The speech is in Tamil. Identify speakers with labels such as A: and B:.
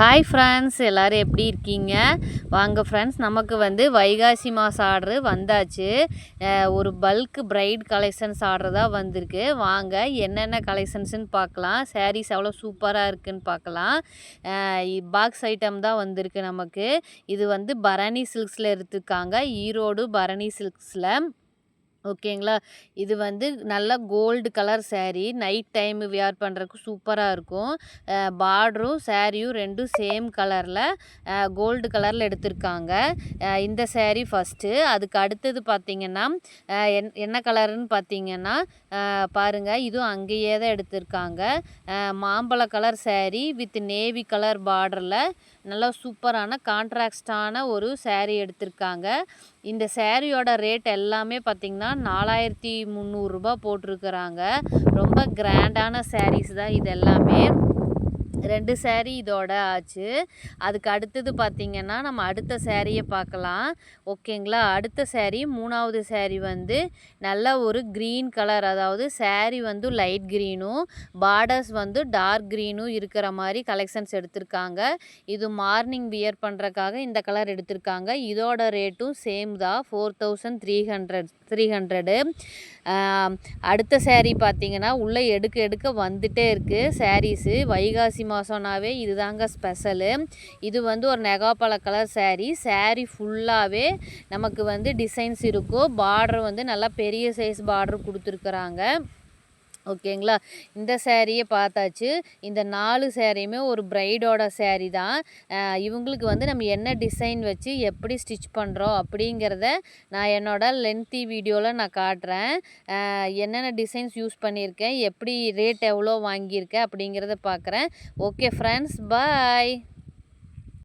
A: ஹாய் ஃப்ரெண்ட்ஸ் எல்லோரும் எப்படி இருக்கீங்க? வாங்க ஃப்ரெண்ட்ஸ் நமக்கு வந்து வைகாசி மாதம் ஆர்டரு வந்தாச்சு. ஒரு பல்க் பிரைட் கலெக்ஷன்ஸ் ஆர்டர் தான் வந்திருக்கு. வாங்க என்னென்ன கலெக்ஷன்ஸ்னு பார்க்கலாம். சாரீஸ் எவ்வளோ சூப்பராக இருக்குன்னு பார்க்கலாம். பாக்ஸ் ஐட்டம் தான் வந்திருக்கு நமக்கு. இது வந்து பரணி சில்க்ஸில் எடுத்துருக்காங்க. ஈரோடு பரணி சில்க்ஸில் ஓகேங்களா? இது வந்து நல்லா gold colour sari night time wear பண்ணுறதுக்கு சூப்பராக இருக்கும். பார்டரும் சேரீயும் ரெண்டும் சேம் கலரில் கோல்டு கலரில் எடுத்திருக்காங்க. இந்த சேரீ ஃபஸ்ட்டு அதுக்கு அடுத்தது பார்த்திங்கன்னா என் என்ன கலருன்னு பார்த்தீங்கன்னா பாருங்கள் பாருங்க. இதுவும் அங்கேயே தான் எடுத்திருக்காங்க. மாம்பழ colour sari with navy colour பார்டரில் நல்லா சூப்பரான கான்ட்ராக்டான ஒரு சேரீ எடுத்திருக்காங்க. இந்த சேரீயோட ரேட் எல்லாமே பார்த்திங்கன்னா நாலாயிரத்தி முந்நூறுரூபா போட்டிருக்கிறாங்க. ரொம்ப கிராண்டான sarees தான் இது எல்லாமே. ரெண்டு சேரீ இதோட ஆச்சு. அதுக்கு அடுத்தது பார்த்திங்கன்னா நம்ம அடுத்த சேரீயை பார்க்கலாம் ஓகேங்களா அடுத்த சேரீ மூணாவது சேரீ வந்து நல்ல ஒரு க்ரீன் கலர் அதாவது சேரீ வந்து லைட் க்ரீனும் பார்டர்ஸ் வந்து டார்க் க்ரீனும் இருக்கிற மாதிரி கலெக்ஷன்ஸ் எடுத்திருக்காங்க. இது மார்னிங் வியர் பண்ணுறக்காக இந்த கலர் எடுத்திருக்காங்க. இதோட ரேட்டும் சேம் தான் four thousand three hundred three hundred அடுத்த சேரீ பார்த்தீங்கன்னா உள்ளே எடுக்க எடுக்க வந்துட்டே இருக்குது சாரீஸு வைகாசி மாதம்னாவே இதுதாங்க ஸ்பெஷலு. இது வந்து ஒரு நெகாப்பழ கலர் சேரீ சேரீ ஃபுல்லாகவே நமக்கு வந்து டிசைன்ஸ் இருக்கும். பார்டர் வந்து நல்லா பெரிய சைஸ் பார்டர் கொடுத்துருக்குறாங்க. ஓகேங்களா? இந்த சேரீயை பார்த்தாச்சு. இந்த நாலு சேரீயுமே ஒரு ப்ரைடோட சேரீ தான். இவங்களுக்கு வந்து நம்ம என்ன டிசைன் வச்சு எப்படி ஸ்டிச் பண்ணுறோம் அப்படிங்கிறத நான் என்னோட லென்த்தி வீடியோவில் நான் காட்டுறேன். என்னென்ன டிசைன்ஸ் யூஸ் பண்ணியிருக்கேன் எப்படி ரேட் எவ்வளோ வாங்கியிருக்கேன் அப்படிங்கிறத பார்க்குறேன். Okay friends bye.